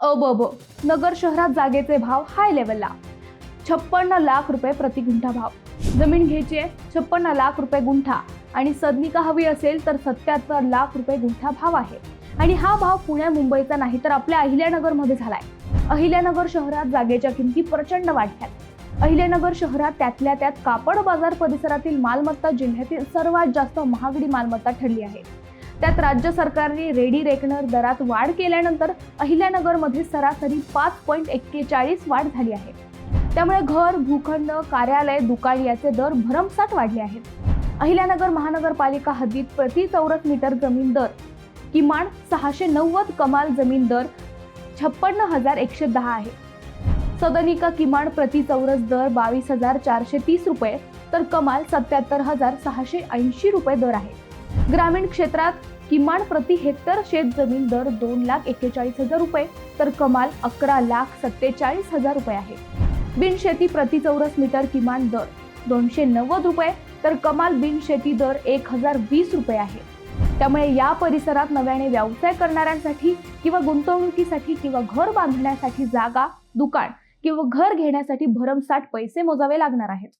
अबब नगर शहरात जागेचे भाव हाय लेवलला छप्पन्न लाख रुपये प्रति गुंठा भाव. जमीन घ्यायची आहे छप्पन्न लाख रुपये गुंठा. आणि सदनिका हवी असेल तर सत्याहत्तर लाख रुपये गुंठा भाव आहे. आणि हा भाव पुण्या मुंबईचा नाही तर आपल्या अहिल्यानगरमध्ये झालाय. अहिल्यानगर शहरात जागेच्या किमती प्रचंड वाढल्यात. अहिल्यानगर शहरात त्यातल्या त्यात कापड बाजार परिसरातील मालमत्ता जिल्ह्यातील सर्वात जास्त महागडी मालमत्ता ठरली आहे. त्यात राज्य सरकारने रेडी रेकनर दरात वाढ केल्यानंतर अहिल्यानगरमध्ये सरासरी पाच पॉईंट एक्केचाळीस वाढ झाली आहे. त्यामुळे घर भूखंड कार्यालय दुकान याचे दर भरमसाठ वाढले आहेत. अहिल्यानगर महानगरपालिका हद्दीत प्रति चौरस मीटर जमीन दर किमान सहाशे नव्वद कमाल जमीन दर छप्पन्न हजार एकशे दहा आहे. सदनिका किमान प्रति चौरस दर बावीस हजार चारशे तीस रुपये तर कमाल सत्याहत्तर हजार सहाशे ऐंशी रुपये दर आहे. ग्रामीण क्षेत्रात किमान प्रति हेक्टर शेत जमीन दर दोन लाख एक्केचाळीस हजार रुपये तर कमाल अकरा लाख सत्तेचाळीस हजार रुपये आहे. बिनशेती प्रति चौरस मीटर किमान दर दोनशे नव्वद रुपये तर कमाल बिनशेती दर एक हजार वीस रुपये आहे. त्यामुळे या परिसरात नव्याने व्यवसाय करणाऱ्यांसाठी किंवा गुंतवणुकीसाठी किंवा घर बांधण्यासाठी जागा दुकान किंवा घर घेण्यासाठी भरमसाठ पैसे मोजावे लागणार आहेत.